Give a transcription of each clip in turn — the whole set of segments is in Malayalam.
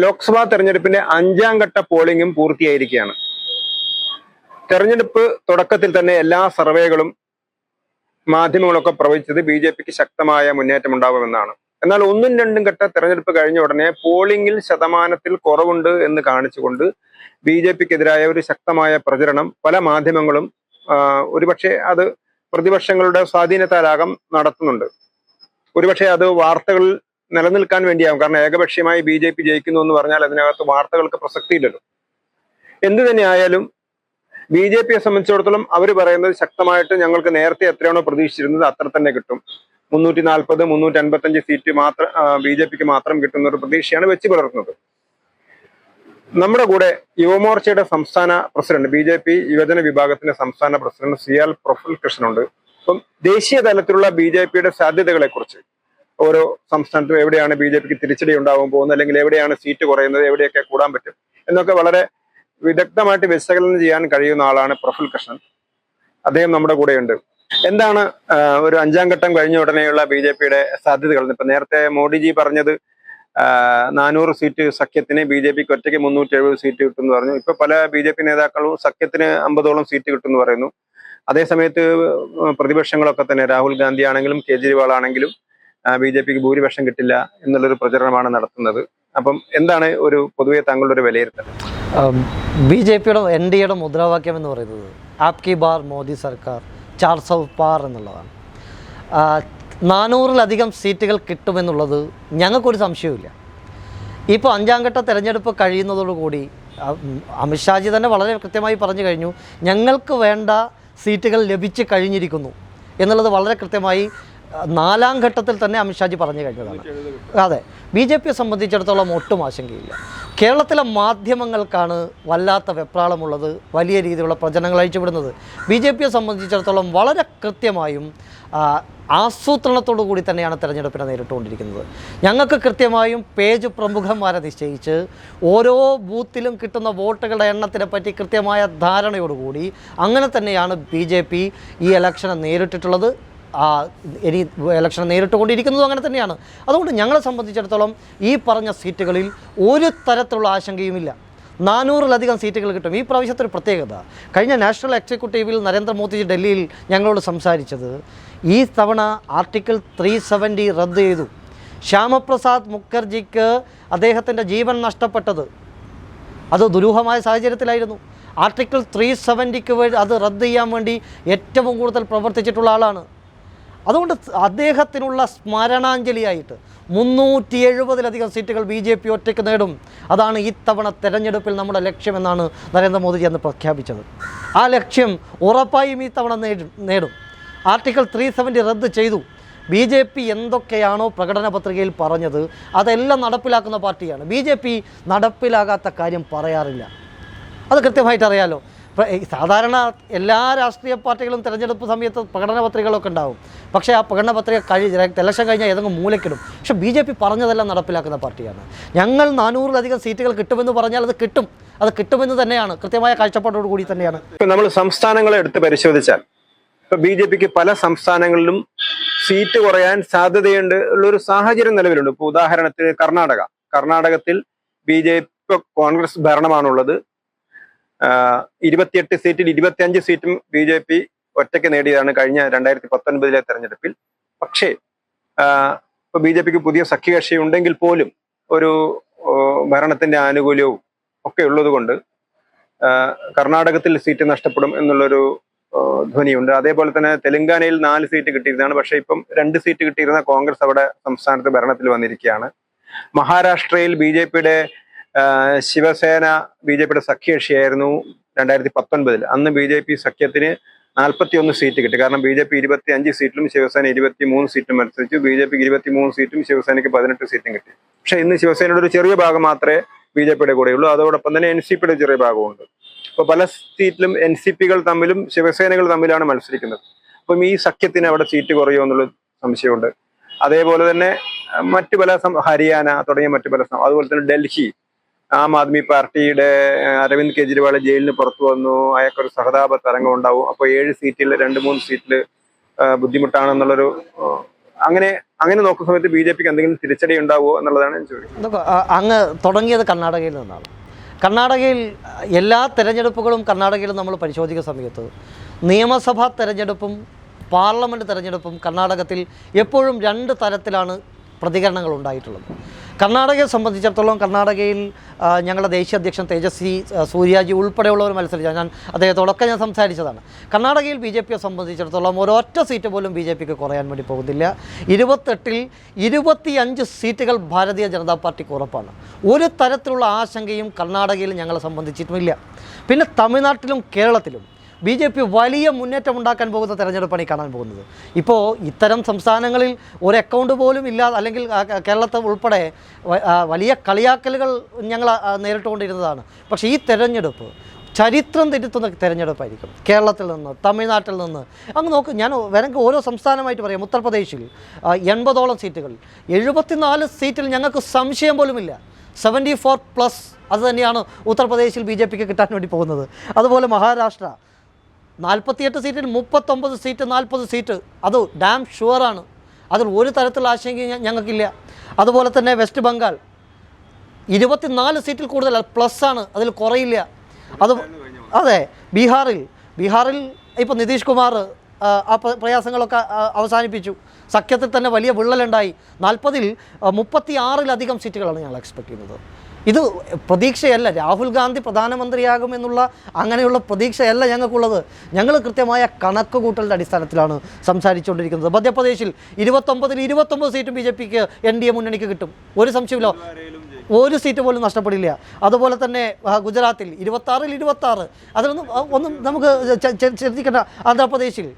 ലോക്സഭാ തെരഞ്ഞെടുപ്പിന്റെ അഞ്ചാം ഘട്ട പോളിംഗും പൂർത്തിയായിരിക്കുകയാണ്. തെരഞ്ഞെടുപ്പ് തുടക്കത്തിൽ തന്നെ എല്ലാ സർവേകളും മാധ്യമങ്ങളൊക്കെ പ്രവചിച്ചത് ബി ജെ പിക്ക് ശക്തമായ മുന്നേറ്റം ഉണ്ടാകുമെന്നാണ്. എന്നാൽ ഒന്നും രണ്ടും ഘട്ട തെരഞ്ഞെടുപ്പ് കഴിഞ്ഞ ഉടനെ പോളിംഗിൽ ശതമാനത്തിൽ കുറവുണ്ട് എന്ന് കാണിച്ചുകൊണ്ട് ബി ജെ പിക്കെതിരായ ഒരു ശക്തമായ പ്രചരണം പല മാധ്യമങ്ങളും ഒരുപക്ഷെ അത് പ്രതിപക്ഷങ്ങളുടെ സ്വാധീനത്താലാകം നടത്തുന്നുണ്ട്. ഒരുപക്ഷെ അത് വാർത്തകളിൽ നിലനിൽക്കാൻ വേണ്ടിയാകും കാരണം ഏകപക്ഷീയമായി ബി ജെ പി ജയിക്കുന്നു എന്ന് പറഞ്ഞാൽ അതിനകത്ത് വാർത്തകൾക്ക് പ്രസക്തിയില്ലല്ലോ. എന്തു തന്നെയായാലും ബി ജെ പിയെ സംബന്ധിച്ചിടത്തോളം അവർ പറയുന്നത് ശക്തമായിട്ട് ഞങ്ങൾക്ക് നേരത്തെ എത്രയാണോ പ്രതീക്ഷിച്ചിരുന്നത് അത്ര തന്നെ കിട്ടും. മുന്നൂറ്റി നാൽപ്പത് മുന്നൂറ്റി അൻപത്തഞ്ച് സീറ്റ് മാത്രം ബി ജെ പിക്ക് മാത്രം കിട്ടുന്ന ഒരു പ്രതീക്ഷയാണ് വെച്ച് പുലർത്തുന്നത്. നമ്മുടെ കൂടെ യുവമോർച്ചയുടെ സംസ്ഥാന പ്രസിഡന്റ് ബി ജെ പി യുവജന വിഭാഗത്തിന്റെ സംസ്ഥാന പ്രസിഡന്റ് സിയാൽ പ്രഫുൽ കൃഷ്ണനുണ്ട് അപ്പം ദേശീയ തലത്തിലുള്ള ബി ജെ പിയുടെ സാധ്യതകളെ കുറിച്ച് ഓരോ സംസ്ഥാനത്തും എവിടെയാണ് ബി ജെ പിക്ക് തിരിച്ചടി ഉണ്ടാവാൻ പോകുന്നത്? അല്ലെങ്കിൽ എവിടെയാണ് സീറ്റ് കുറയുന്നത്? എവിടെയൊക്കെ കൂടാൻ പറ്റും? എന്നൊക്കെ വളരെ വിദഗ്ധമായിട്ട് വിശകലനം ചെയ്യാൻ കഴിയുന്ന ആളാണ് പ്രഫുൽ കൃഷ്ണൻ. അദ്ദേഹം നമ്മുടെ കൂടെയുണ്ട്. എന്താണ് ഒരു അഞ്ചാം ഘട്ടം കഴിഞ്ഞ ഉടനെയുള്ള ബി ജെ പിയുടെ സാധ്യതകൾ? ഇപ്പൊ നേരത്തെ മോഡിജി പറഞ്ഞത് നാനൂറ് സീറ്റ് സഖ്യത്തിന് ബി ജെ പിക്ക് ഒറ്റയ്ക്ക് മുന്നൂറ്റി എഴുപത് സീറ്റ് കിട്ടുമെന്ന് പറഞ്ഞു. ഇപ്പൊ പല ബി ജെ പി നേതാക്കളും സഖ്യത്തിന് അമ്പതോളം സീറ്റ് കിട്ടുമെന്ന് പറയുന്നു. അതേസമയത്ത് പ്രതിപക്ഷങ്ങളൊക്കെ തന്നെ രാഹുൽ ഗാന്ധി ആണെങ്കിലും കേജ്രിവാൾ ആണെങ്കിലും ബി ജെ പിക്ക് ഭൂരിപക്ഷം കിട്ടില്ല എന്നുള്ളൊരു പ്രചരണമാണ് നടത്തുന്നത്. അപ്പം എന്താണ് ഒരു പൊതുവെ താങ്കളുടെ ഒരു വിലയിരുത്തൽ? ബി ജെ പിയുടെ എൻ ഡി എയുടെ മുദ്രാവാക്യം എന്ന് പറയുന്നത് ആപ് കി ബാർ മോദി സർക്കാർ ചാർ സൗ പാർ എന്നുള്ളതാണ്. നാനൂറിലധികം സീറ്റുകൾ കിട്ടുമെന്നുള്ളത് ഞങ്ങൾക്കൊരു സംശയവുമില്ല. ഇപ്പോൾ അഞ്ചാം ഘട്ട തെരഞ്ഞെടുപ്പ് കഴിയുന്നതോടുകൂടി അമിത്ഷാജി തന്നെ വളരെ കൃത്യമായി പറഞ്ഞു കഴിഞ്ഞു ഞങ്ങൾക്ക് വേണ്ട സീറ്റുകൾ ലഭിച്ചു കഴിഞ്ഞിരിക്കുന്നു എന്നുള്ളത് വളരെ കൃത്യമായി നാലാം ഘട്ടത്തിൽ തന്നെ അമിത്ഷാജി പറഞ്ഞു കഴിഞ്ഞതാണ്. അതെ. ബി ജെ പിയെ സംബന്ധിച്ചിടത്തോളം ഒട്ടും ആശങ്കയില്ല. കേരളത്തിലെ മാധ്യമങ്ങൾക്കാണ് വല്ലാത്ത വെപ്രാളമുള്ളത് വലിയ രീതിയിലുള്ള പ്രചരണങ്ങൾ അഴിച്ചുവിടുന്നത്. ബി ജെ പിയെ സംബന്ധിച്ചിടത്തോളം വളരെ കൃത്യമായും ആസൂത്രണത്തോടു കൂടി തന്നെയാണ് തെരഞ്ഞെടുപ്പിനെ നേരിട്ടുകൊണ്ടിരിക്കുന്നത്. ഞങ്ങൾക്ക് കൃത്യമായും പേജ് പ്രമുഖന്മാരെ നിശ്ചയിച്ച് ഓരോ ബൂത്തിലും കിട്ടുന്ന വോട്ടുകളുടെ എണ്ണത്തിനെ പറ്റി കൃത്യമായ ധാരണയോടുകൂടി അങ്ങനെ തന്നെയാണ് ബി ജെ പി ഈ ഇലക്ഷനെ നേരിട്ടിട്ടുള്ളത്. ഇനി ഇലക്ഷൻ നേരിട്ടുകൊണ്ടിരിക്കുന്നതും അങ്ങനെ തന്നെയാണ്. അതുകൊണ്ട് ഞങ്ങളെ സംബന്ധിച്ചിടത്തോളം ഈ പറഞ്ഞ സീറ്റുകളിൽ ഒരു തരത്തിലുള്ള ആശങ്കയുമില്ല. നാനൂറിലധികം സീറ്റുകൾ കിട്ടും. ഈ പ്രാവശ്യത്തെ ഒരു പ്രത്യേകത. കഴിഞ്ഞ നാഷണൽ എക്സിക്യൂട്ടീവിൽ നരേന്ദ്രമോദിജി ഡൽഹിയിൽ ഞങ്ങളോട് സംസാരിച്ചത് ഈ തവണ ആർട്ടിക്കിൾ ത്രീ സെവന്റി റദ്ദ് ചെയ്തു. ശ്യാമപ്രസാദ് മുഖർജിക്ക് അദ്ദേഹത്തിന്റെ ജീവൻ നഷ്ടപ്പെട്ടത്. അത് ദുരൂഹമായ സാഹചര്യത്തിലായിരുന്നു. ആർട്ടിക്കിൾ ത്രീ സെവന്റിക്ക് അത് റദ്ദ് ചെയ്യാൻ വേണ്ടി ഏറ്റവും കൂടുതൽ പ്രവർത്തിച്ചിട്ടുള്ള ആളാണ്. അതുകൊണ്ട് അദ്ദേഹത്തിനുള്ള സ്മരണാഞ്ജലിയായിട്ട് മുന്നൂറ്റി എഴുപതിലധികം സീറ്റുകൾ ബി ജെ പി ഒറ്റയ്ക്ക് നേടും. അതാണ് ഇത്തവണ തെരഞ്ഞെടുപ്പിൽ നമ്മുടെ ലക്ഷ്യമെന്നാണ് നരേന്ദ്രമോദിജി അന്ന് പ്രഖ്യാപിച്ചത്. ആ ലക്ഷ്യം ഉറപ്പായും ഈ തവണ നേടും. ആർട്ടിക്കിൾ ത്രീ സെവന്റി റദ്ദ് ചെയ്തു. ബി ജെ പി എന്തൊക്കെയാണോ പ്രകടന പത്രികയിൽ പറഞ്ഞത് അതെല്ലാം നടപ്പിലാക്കുന്ന പാർട്ടിയാണ്. ബി ജെ പി നടപ്പിലാകാത്ത കാര്യം പറയാറില്ല. അത് കൃത്യമായിട്ട് അറിയാലോ ഇപ്പം സാധാരണ എല്ലാ രാഷ്ട്രീയ പാർട്ടികളും തിരഞ്ഞെടുപ്പ് സമയത്ത് പ്രകടന പത്രികകളൊക്കെ ഉണ്ടാവും. പക്ഷേ ആ പ്രകടന പത്രിക കഴി ഇലക്ഷൻ കഴിഞ്ഞാൽ ഏതെങ്കിലും മൂലക്കിടും. പക്ഷേ ബി ജെ പി പറഞ്ഞതെല്ലാം നടപ്പിലാക്കുന്ന പാർട്ടിയാണ്. ഞങ്ങൾ നാനൂറിലധികം സീറ്റുകൾ കിട്ടുമെന്ന് പറഞ്ഞാൽ അത് കിട്ടും. അത് കിട്ടുമെന്ന് തന്നെയാണ്. കൃത്യമായ കാഴ്ചപ്പാടോട് കൂടി തന്നെയാണ്. ഇപ്പം നമ്മൾ സംസ്ഥാനങ്ങളെ എടുത്ത് പരിശോധിച്ചാൽ ഇപ്പം ബി ജെ പിക്ക് പല സംസ്ഥാനങ്ങളിലും സീറ്റ് കുറയാൻ സാധ്യതയുണ്ട് ഉള്ളൊരു സാഹചര്യം നിലവിലുണ്ട്. ഇപ്പോൾ ഉദാഹരണത്തിന് കർണാടക. കർണാടകത്തിൽ ബി ജെ പി കോൺഗ്രസ് ഭരണമാണുള്ളത്. ഇരുപത്തിയെട്ട് സീറ്റിൽ ഇരുപത്തിയഞ്ച് സീറ്റും ബി ജെ പി ഒറ്റയ്ക്ക് നേടിയതാണ് കഴിഞ്ഞ രണ്ടായിരത്തി പത്തൊൻപതിലെ തെരഞ്ഞെടുപ്പിൽ. പക്ഷേ ഇപ്പൊ ബി ജെ പിക്ക് പുതിയ സഖ്യകക്ഷി ഉണ്ടെങ്കിൽ പോലും ഒരു ഭരണത്തിന്റെ ആനുകൂല്യവും ഒക്കെ ഉള്ളത് കൊണ്ട് കർണാടകത്തിൽ സീറ്റ് നഷ്ടപ്പെടും എന്നുള്ളൊരു ധ്വനിയുണ്ട്. അതേപോലെ തന്നെ തെലങ്കാനയിൽ നാല് സീറ്റ് കിട്ടിയിരുന്നതാണ്. പക്ഷേ ഇപ്പം രണ്ട് സീറ്റ് കിട്ടിയിരുന്ന കോൺഗ്രസ് അവിടെ സംസ്ഥാനത്ത് ഭരണത്തിൽ വന്നിരിക്കുകയാണ്. മഹാരാഷ്ട്രയിൽ ബി ജെ പിയുടെ ശിവസേന ബി ജെ പിയുടെ സഖ്യകക്ഷിയായിരുന്നു രണ്ടായിരത്തി പത്തൊൻപതിൽ അന്ന് ബി ജെ പി സഖ്യത്തിന് നാൽപ്പത്തി ഒന്ന് സീറ്റ് കിട്ടി. കാരണം ബി ജെ പി ഇരുപത്തി അഞ്ച് സീറ്റിലും ശിവസേന ഇരുപത്തി മൂന്ന് സീറ്റും മത്സരിച്ചു. ബി ജെ പിക്ക് ഇരുപത്തി മൂന്ന് സീറ്റും ശിവസേനയ്ക്ക് പതിനെട്ട് സീറ്റും കിട്ടി. പക്ഷേ ഇന്ന് ശിവസേനയുടെ ഒരു ചെറിയ ഭാഗം മാത്രമേ ബി ജെ പിയുടെ കൂടെയുള്ളൂ അതോടൊപ്പം തന്നെ എൻ സി പിയുടെ ചെറിയ ഭാഗമുണ്ട് അപ്പൊ പല സീറ്റിലും എൻ സി പികൾ തമ്മിലും ശിവസേനകൾ തമ്മിലാണ് മത്സരിക്കുന്നത്. അപ്പം ഈ സഖ്യത്തിന് അവിടെ സീറ്റ് കുറയുമോ എന്നുള്ള സംശയമുണ്ട്. അതേപോലെ തന്നെ മറ്റു പല ഹരിയാന തുടങ്ങിയ മറ്റു പല അതുപോലെ തന്നെ ഡൽഹി ആം ആദ്മി പാർട്ടിയുടെ അരവിന്ദ് കെജ്രിവാൾ ജയിലിന് പുറത്തു വന്നു. അയാൾക്കൊരു സഹതാപ തരംഗം ഉണ്ടാവും. അപ്പോൾ ഏഴ് സീറ്റിൽ രണ്ട് മൂന്ന് സീറ്റിൽ ബുദ്ധിമുട്ടാണെന്നുള്ളൊരു അങ്ങനെ അങ്ങനെ നോക്കുന്ന സമയത്ത് ബി ജെ പിക്ക് എന്തെങ്കിലും തിരിച്ചടി ഉണ്ടാവുമോ എന്നുള്ളതാണ് ഞാൻ ചോദിക്കുന്നത്. അങ്ങ് തുടങ്ങിയത് കർണാടകയിൽ നിന്നാണ്. കർണാടകയിൽ എല്ലാ തെരഞ്ഞെടുപ്പുകളും കർണാടകയിൽ നമ്മൾ പരിശോധിക്കുന്ന സമയത്ത് നിയമസഭാ തെരഞ്ഞെടുപ്പും പാർലമെന്റ് തെരഞ്ഞെടുപ്പും കർണാടകത്തിൽ എപ്പോഴും രണ്ട് തരത്തിലാണ് പ്രതികരണങ്ങൾ ഉണ്ടായിട്ടുള്ളത്. കർണാടകയെ സംബന്ധിച്ചിടത്തോളം കർണാടകയിൽ ഞങ്ങളുടെ ദേശീയ അധ്യക്ഷൻ തേജസ്വി സൂര്യാജി ഉൾപ്പെടെയുള്ളവർ മത്സരിച്ച ഞാൻ അദ്ദേഹത്തോടൊക്കെ ഞാൻ സംസാരിച്ചതാണ്. കർണാടകയിൽ ബി ജെ പിയെ സംബന്ധിച്ചിടത്തോളം ഒരൊറ്റ സീറ്റ് പോലും ബി ജെ പിക്ക് കുറയാൻ വേണ്ടി പോകുന്നില്ല. ഇരുപത്തെട്ടിൽ ഇരുപത്തിയഞ്ച് സീറ്റുകൾ ഭാരതീയ ജനതാ പാർട്ടിക്ക് ഉറപ്പാണ്. ഒരു തരത്തിലുള്ള ആശങ്കയും കർണാടകയിൽ ഞങ്ങളെ സംബന്ധിച്ചിട്ടുമില്ല. പിന്നെ തമിഴ്നാട്ടിലും കേരളത്തിലും ബി ജെ പി വലിയ മുന്നേറ്റം ഉണ്ടാക്കാൻ പോകുന്ന തെരഞ്ഞെടുപ്പാണ് ഈ കാണാൻ പോകുന്നത്. ഇപ്പോൾ ഇത്തരം സംസ്ഥാനങ്ങളിൽ ഒരു അക്കൗണ്ട് പോലും ഇല്ലാതെ അല്ലെങ്കിൽ കേരളത്തെ ഉൾപ്പെടെ വലിയ കളിയാക്കലുകൾ ഞങ്ങൾ നേരിട്ടുകൊണ്ടിരുന്നതാണ്. പക്ഷേ ഈ തെരഞ്ഞെടുപ്പ് ചരിത്രം തിരുത്തുന്ന തിരഞ്ഞെടുപ്പായിരിക്കും. കേരളത്തിൽ നിന്ന് തമിഴ്നാട്ടിൽ നിന്ന്. അങ്ങ് നോക്ക് ഞാൻ വേണമെങ്കിൽ ഓരോ സംസ്ഥാനമായിട്ട് പറയാം. ഉത്തർപ്രദേശിൽ എൺപതോളം സീറ്റുകൾ. എഴുപത്തിനാല് സീറ്റിൽ ഞങ്ങൾക്ക് സംശയം പോലുമില്ല. സെവന്റി ഫോർ പ്ലസ് അത് തന്നെയാണ് ഉത്തർപ്രദേശിൽ ബി ജെ പിക്ക് കിട്ടാൻ വേണ്ടി പോകുന്നത്. അതുപോലെ മഹാരാഷ്ട്ര നാൽപ്പത്തിയെട്ട് സീറ്റിൽ മുപ്പത്തൊമ്പത് സീറ്റ് നാൽപ്പത് സീറ്റ്. അത് ഡാം ഷുവറാണ് അതിൽ ഒരു തരത്തിലുള്ള ആശങ്കയും ഞങ്ങൾക്കില്ല. അതുപോലെ തന്നെ വെസ്റ്റ് ബംഗാൾ ഇരുപത്തിനാല് സീറ്റിൽ കൂടുതൽ പ്ലസ് ആണ്. അതിൽ കുറയില്ല. അത് അതെ ബീഹാറിൽ. ബീഹാറിൽ ഇപ്പോൾ നിതീഷ് കുമാർ ആ, ആ പ്ര- പ്രയാസങ്ങളൊക്കെ അവസാനിപ്പിച്ചു. സഖ്യത്തിൽ തന്നെ വലിയ വിള്ളലുണ്ടായി. നാൽപ്പതിൽ മുപ്പത്തി ആറിലധികം സീറ്റുകളാണ് ഞങ്ങൾ എക്സ്പെക്ട് ചെയ്യുന്നത്. ഇത് പ്രതീക്ഷയല്ല. രാഹുൽ ഗാന്ധി പ്രധാനമന്ത്രിയാകുമെന്നുള്ള അങ്ങനെയുള്ള പ്രതീക്ഷയല്ല ഞങ്ങൾക്കുള്ളത്. ഞങ്ങൾ കൃത്യമായ കണക്ക് കൂട്ടലിന്റെ അടിസ്ഥാനത്തിലാണ് സംസാരിച്ചുകൊണ്ടിരിക്കുന്നത്. മധ്യപ്രദേശിൽ ഇരുപത്തൊമ്പതിൽ ഇരുപത്തൊമ്പത് സീറ്റും ബി ജെ പിക്ക് എൻ ഡി എ മുന്നണിക്ക് കിട്ടും. ഒരു സംശയമില്ല. ഒരു സീറ്റ് പോലും നഷ്ടപ്പെടില്ല. അതുപോലെ തന്നെ ഗുജറാത്തിൽ ഇരുപത്താറിൽ ഇരുപത്താറ്. അതിലൊന്നും ഒന്നും നമുക്ക് ചിന്തിക്കേണ്ട ആന്ധ്രാപ്രദേശിൽ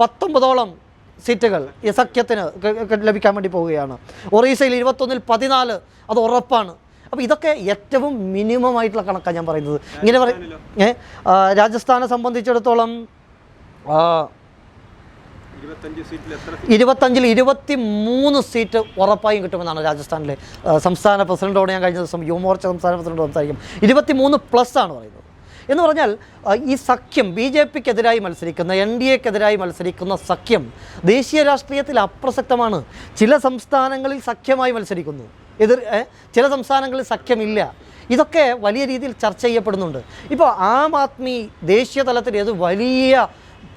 പത്തൊമ്പതോളം സീറ്റുകൾ ഈ സഖ്യത്തിന് ലഭിക്കാൻ വേണ്ടി പോവുകയാണ്. ഒറീസയിൽ ഇരുപത്തൊന്നിൽ പതിനാല്. അത് ഉറപ്പാണ്. അപ്പോൾ ഇതൊക്കെ ഏറ്റവും മിനിമം ആയിട്ടുള്ള കണക്കാണ് ഞാൻ പറയുന്നത്. ഇങ്ങനെ പറയും രാജസ്ഥാനെ സംബന്ധിച്ചിടത്തോളം ഇരുപത്തഞ്ചിൽ ഇരുപത്തി മൂന്ന് സീറ്റ്? ഉറപ്പായും കിട്ടുമെന്നാണ് രാജസ്ഥാനിലെ സംസ്ഥാന പ്രസിഡന്റോട് ഞാൻ കഴിഞ്ഞ ദിവസം യുവമോർച്ച സംസ്ഥാന പ്രസിഡന്റ് സംസാരിക്കും. ഇരുപത്തി മൂന്ന് പ്ലസ് ആണ് പറയുന്നത്. എന്ന് പറഞ്ഞാൽ ഈ സഖ്യം ബി ജെ പിക്കെതിരായി മത്സരിക്കുന്ന എൻ ഡി എക്കെതിരായി മത്സരിക്കുന്ന സഖ്യം ദേശീയ രാഷ്ട്രീയത്തിൽ അപ്രസക്തമാണ്. ചില സംസ്ഥാനങ്ങളിൽ സഖ്യമായി മത്സരിക്കുന്നു. എതിർ ചില സംസ്ഥാനങ്ങളിൽ സഖ്യമില്ല. ഇതൊക്കെ വലിയ രീതിയിൽ ചർച്ച ചെയ്യപ്പെടുന്നുണ്ട്. ഇപ്പോൾ ആം ആദ്മി ദേശീയ തലത്തിൽ ഏത് വലിയ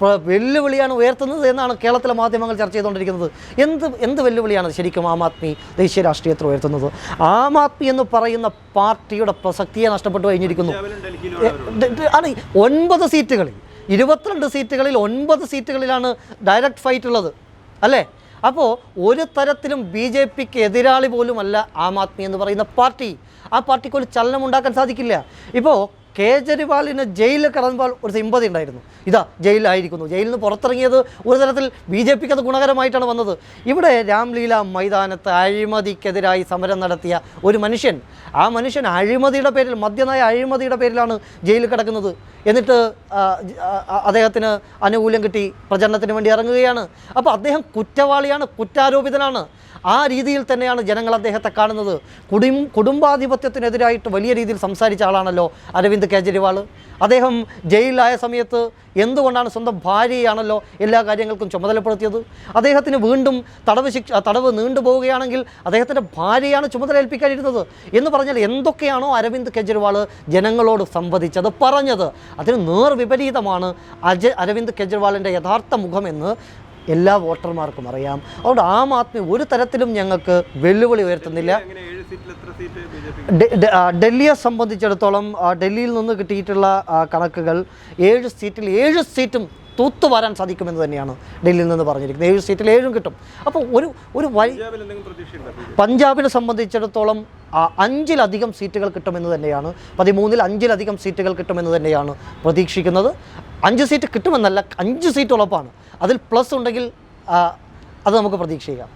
വെല്ലുവിളിയാണ് ഉയർത്തുന്നത് എന്നാണ് കേരളത്തിലെ മാധ്യമങ്ങൾ ചർച്ച ചെയ്തുകൊണ്ടിരിക്കുന്നത്. എന്ത് എന്ത് വെല്ലുവിളിയാണ് ശരിക്കും ആം ആദ്മി ദേശീയ രാഷ്ട്രീയത്തിൽ ഉയർത്തുന്നത്? ആം ആദ്മി എന്ന് പറയുന്ന പാർട്ടിയുടെ പ്രസക്തിയെ നഷ്ടപ്പെട്ടു കഴിഞ്ഞിരിക്കുന്നു. ആണ് ഒൻപത് സീറ്റുകളിൽ ഇരുപത്തിരണ്ട് സീറ്റുകളിൽ ഒൻപത് സീറ്റുകളിലാണ് ഡയറക്റ്റ് ഫൈറ്റ് ഉള്ളത്. അല്ലേ? അപ്പോൾ ഒരു തരത്തിലും ബി ജെ പിക്ക് എതിരാളി പോലുമല്ല ആം ആദ്മി എന്ന് പറയുന്ന പാർട്ടി. ആ പാർട്ടിക്ക് ഒരു ചലനം ഉണ്ടാക്കാൻ സാധിക്കില്ല. ഇപ്പോൾ കേജ്രിവാളിന് ജയിലിൽ കടന്നുമ്പോൾ ഒരു സിമ്പതി ഉണ്ടായിരുന്നു. ഇതാ ജയിലിലായിരിക്കുന്നു. ജയിലിൽ നിന്ന് പുറത്തിറങ്ങിയത് ഒരു തരത്തിൽ ബി ജെ പിക്ക് അത് ഗുണകരമായിട്ടാണ് വന്നത്. ഇവിടെ രാംലീല മൈതാനത്ത് അഴിമതിക്കെതിരായി സമരം നടത്തിയ ഒരു മനുഷ്യൻ. ആ മനുഷ്യൻ അഴിമതിയുടെ പേരിൽ മദ്യനായ അഴിമതിയുടെ പേരിലാണ് ജയിലിൽ കിടക്കുന്നത്. എന്നിട്ട് അദ്ദേഹത്തിന് ആനുകൂല്യം കിട്ടി പ്രചരണത്തിന് വേണ്ടി ഇറങ്ങുകയാണ്. അപ്പോൾ അദ്ദേഹം കുറ്റവാളിയാണ് കുറ്റാരോപിതനാണ്. ആ രീതിയിൽ തന്നെയാണ് ജനങ്ങൾ അദ്ദേഹത്തെ കാണുന്നത്. കുടും കുടുംബാധിപത്യത്തിനെതിരായിട്ട് വലിയ രീതിയിൽ സംസാരിച്ച ആളാണല്ലോ അരവിന്ദ് കെജ്രിവാൾ അദ്ദേഹം ജയിലിലായ സമയത്ത് എന്തുകൊണ്ടാണ് സ്വന്തം ഭാര്യയാണല്ലോ എല്ലാ കാര്യങ്ങൾക്കും ചുമതലപ്പെടുത്തിയത്? അദ്ദേഹത്തിന് വീണ്ടും തടവ് ശിക്ഷ തടവ് നീണ്ടുപോവുകയാണെങ്കിൽ അദ്ദേഹത്തിന്റെ ഭാര്യയാണ് ചുമതല ഏൽപ്പിക്കാനിരുന്നത് എന്ന് പറഞ്ഞാൽ എന്തൊക്കെയാണോ അരവിന്ദ് കെജ്രിവാൾ ജനങ്ങളോട് സംവദിച്ചത് പറഞ്ഞത്. അതിന് നേർവിപരീതമാണ് അജ അരവിന്ദ് കെജ്രിവാളിന്റെ യഥാർത്ഥ മുഖമെന്ന് എല്ലാ വോട്ടർമാർക്കും അറിയാം. അതുകൊണ്ട് ആം ആദ്മി ഒരു തരത്തിലും ഞങ്ങൾക്ക് വെല്ലുവിളി ഉയർത്തുന്നില്ല. ഡൽഹിയെ സംബന്ധിച്ചിടത്തോളം ഡൽഹിയിൽ നിന്ന് കിട്ടിയിട്ടുള്ള കണക്കുകൾ ഏഴ് സീറ്റിൽ ഏഴ് സീറ്റും തൂത്തുവാരാൻ സാധിക്കുമെന്ന് തന്നെയാണ് ഡൽഹിയിൽ നിന്ന് പറഞ്ഞിരിക്കുന്നത്. ഏഴ് സീറ്റിൽ ഏഴും കിട്ടും. അപ്പോൾ ഒരു ഒരു പഞ്ചാബിനെ സംബന്ധിച്ചിടത്തോളം അഞ്ചിലധികം സീറ്റുകൾ കിട്ടുമെന്ന് തന്നെയാണ് പതിമൂന്നിൽ അഞ്ചിലധികം സീറ്റുകൾ കിട്ടുമെന്ന് തന്നെയാണ് പ്രതീക്ഷിക്കുന്നത്. അഞ്ച് സീറ്റ് കിട്ടുമെന്നല്ല അഞ്ച് സീറ്റ് ഉറപ്പാണ്. അതിൽ പ്ലസ് ഉണ്ടെങ്കിൽ അത് നമുക്ക് പ്രതീക്ഷിക്കാം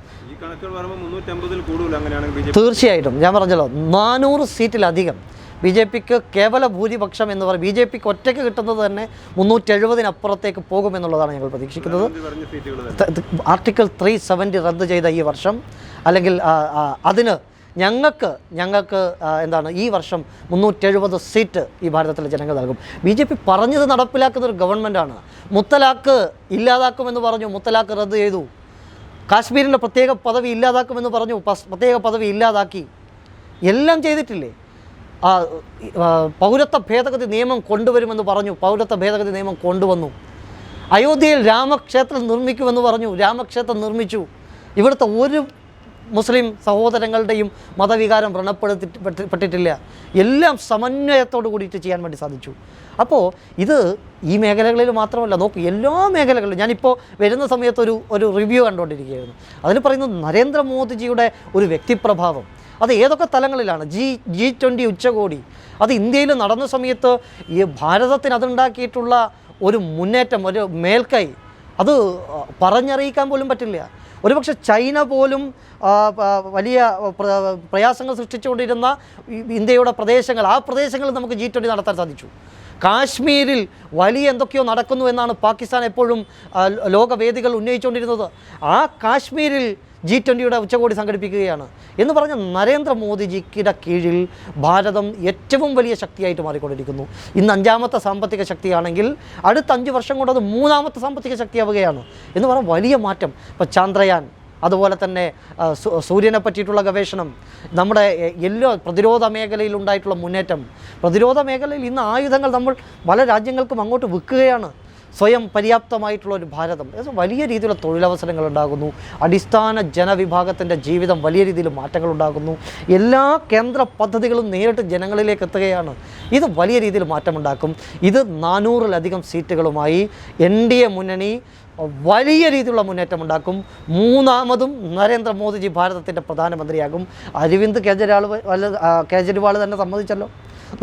തീർച്ചയായിട്ടും. ഞാൻ പറഞ്ഞല്ലോ നാനൂറ് സീറ്റിലധികം ബി ജെ പിക്ക് കേവല ഭൂരിപക്ഷം എന്ന് പറയും ബി ജെ പിക്ക് ഒറ്റയ്ക്ക് കിട്ടുന്നത് തന്നെ മുന്നൂറ്റി എഴുപതിനപ്പുറത്തേക്ക് പോകുമെന്നുള്ളതാണ് ഞങ്ങൾ പ്രതീക്ഷിക്കുന്നത്. ആർട്ടിക്കിൾ ത്രീ സെവന്റി റദ്ദ് ചെയ്ത ഈ വർഷം അല്ലെങ്കിൽ അതിന് ഞങ്ങൾക്ക് ഞങ്ങൾക്ക് എന്താണ് ഈ വർഷം മുന്നൂറ്റെഴുപത് സീറ്റ് ഈ ഭാരതത്തിലെ ജനങ്ങൾ നൽകും. ബി ജെ പി പറഞ്ഞത് നടപ്പിലാക്കുന്ന ഒരു ഗവൺമെന്റാണ് മുത്തലാക്ക് ഇല്ലാതാക്കുമെന്ന് പറഞ്ഞു മുത്തലാക്ക് റദ്ദ് ചെയ്തു. കാശ്മീരിന്റെ പ്രത്യേക പദവി ഇല്ലാതാക്കുമെന്ന് പറഞ്ഞു പ്രത്യേക പദവി ഇല്ലാതാക്കി. എല്ലാം ചെയ്തിട്ടില്ലേ? പൗരത്വ ഭേദഗതി നിയമം കൊണ്ടുവരുമെന്ന് പറഞ്ഞു. പൗരത്വ ഭേദഗതി നിയമം കൊണ്ടുവന്നു. അയോധ്യയിൽ രാമക്ഷേത്രം നിർമ്മിക്കുമെന്ന് പറഞ്ഞു. രാമക്ഷേത്രം നിർമ്മിച്ചു. ഇവിടുത്തെ ഒരു മുസ്ലിം സഹോദരങ്ങളുടെയും മതവികാരം വ്രണപ്പെടുത്തി പെട്ടിട്ടില്ല. എല്ലാം സമന്വയത്തോടു കൂടിയിട്ട് ചെയ്യാൻ വേണ്ടി സാധിച്ചു. അപ്പോൾ ഇത് ഈ മേഖലകളിൽ മാത്രമല്ല നോക്കൂ എല്ലാ മേഖലകളിലും. ഞാനിപ്പോൾ വരുന്ന സമയത്ത് ഒരു ഒരു റിവ്യൂ കണ്ടുകൊണ്ടിരിക്കുകയായിരുന്നു. അതിൽ പറയുന്നത് നരേന്ദ്രമോദിജിയുടെ ഒരു വ്യക്തിപ്രഭാവം. അത് ഏതൊക്കെ തലങ്ങളിലാണ്? ജി ജി ട്വന്റി ഉച്ചകോടി. അത് ഇന്ത്യയിൽ നടന്ന സമയത്ത് ഈ ഭാരതത്തിന് അതുണ്ടാക്കിയിട്ടുള്ള ഒരു മുന്നേറ്റം ഒരു മേൽക്കൈ അത് പറഞ്ഞറിയിക്കാൻ പോലും പറ്റില്ല. ഒരുപക്ഷെ ചൈന പോലും വലിയ പ്ര- പ്രയാസങ്ങൾ സൃഷ്ടിച്ചുകൊണ്ടിരുന്ന ഇന്ത്യയുടെ പ്രദേശങ്ങൾ ആ പ്രദേശങ്ങളിൽ നമുക്ക് ജി ട്വന്റി നടത്താൻ സാധിച്ചു. കാശ്മീരിൽ വലിയ എന്തൊക്കെയോ നടക്കുന്നു എന്നാണ് പാകിസ്ഥാൻ എപ്പോഴും ലോകവേദികൾ ഉന്നയിച്ചുകൊണ്ടിരുന്നത്. ആ കാശ്മീരിൽ ജി ട്വന്റിയുടെ ഉച്ചകോടി സംഘടിപ്പിക്കുകയാണ്. എന്ന് പറഞ്ഞ നരേന്ദ്രമോദിജിയുടെ കീഴിൽ ഭാരതം ഏറ്റവും വലിയ ശക്തിയായിട്ട് മാറിക്കൊണ്ടിരിക്കുന്നു. ഇന്ന് അഞ്ചാമത്തെ സാമ്പത്തിക ശക്തിയാണെങ്കിൽ അടുത്ത അഞ്ച് വർഷം കൊണ്ട് അത് മൂന്നാമത്തെ സാമ്പത്തിക ശക്തിയാവുകയാണ്. എന്ന് പറഞ്ഞാൽ വലിയ മാറ്റം. ഇപ്പോൾ ചന്ദ്രയാൻ അതുപോലെ തന്നെ സൂര്യനെ പറ്റിയിട്ടുള്ള ഗവേഷണം നമ്മുടെ എല്ലോ പ്രതിരോധ മേഖലയിൽ ഉണ്ടായിട്ടുള്ള മുന്നേറ്റം. പ്രതിരോധ മേഖലയിൽ ഇന്ന് ആയുധങ്ങൾ നമ്മൾ പല രാജ്യങ്ങൾക്കും അങ്ങോട്ട് വിൽക്കുകയാണ്. സ്വയം പര്യാപ്തമായിട്ടുള്ള ഒരു ഭാരതം. വലിയ രീതിയിലുള്ള തൊഴിലവസരങ്ങൾ ഉണ്ടാകുന്നു. അടിസ്ഥാന ജനവിഭാഗത്തിന്റെ ജീവിതം വലിയ രീതിയിൽ മാറ്റങ്ങൾ ഉണ്ടാകുന്നു. എല്ലാ കേന്ദ്ര പദ്ധതികളും നേരിട്ട് ജനങ്ങളിലേക്ക് എത്തുകയാണ്. ഇത് വലിയ രീതിയിൽ മാറ്റമുണ്ടാക്കും. ഇത് നാനൂറിലധികം സീറ്റുകളുമായി എൻ ഡി എ മുന്നണി വലിയ രീതിയിലുള്ള മുന്നേറ്റം ഉണ്ടാക്കും. മൂന്നാമതും നരേന്ദ്രമോദിജി ഭാരതത്തിന്റെ പ്രധാനമന്ത്രിയാകും. അരവിന്ദ് കെജ്രിവാൾ വല്ല കേജ്രിവാൾ തന്നെ സമ്മതിച്ചല്ലോ.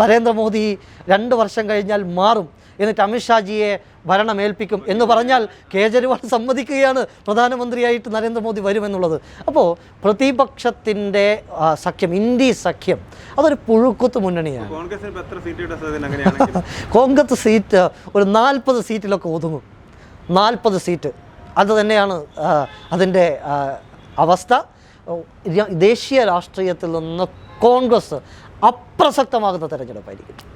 നരേന്ദ്രമോദി രണ്ട് വർഷം കഴിഞ്ഞാൽ മാറും. എന്നിട്ട് അമിത്ഷാജിയെ ഭരണമേൽപ്പിക്കും എന്ന് പറഞ്ഞാൽ കേജ്രിവാൾ സമ്മതിക്കുകയാണ് പ്രധാനമന്ത്രിയായിട്ട് നരേന്ദ്രമോദി വരുമെന്നുള്ളത്. അപ്പോൾ പ്രതിപക്ഷത്തിന്റെ സഖ്യം ഇന്ത്യ സഖ്യം അതൊരു പുഴുക്കുത്ത് മുന്നണിയാണ്. കോൺഗ്രസ് സീറ്റ് ഒരു നാൽപ്പത് സീറ്റിലൊക്കെ ഒതുങ്ങും. നാൽപ്പത് സീറ്റ്. അത് തന്നെയാണ് അതിന്റെ അവസ്ഥ. ദേശീയ രാഷ്ട്രീയത്തിൽ നിന്ന് കോൺഗ്രസ് അപ്രസക്തമാകുന്ന തെരഞ്ഞെടുപ്പായിരിക്കും.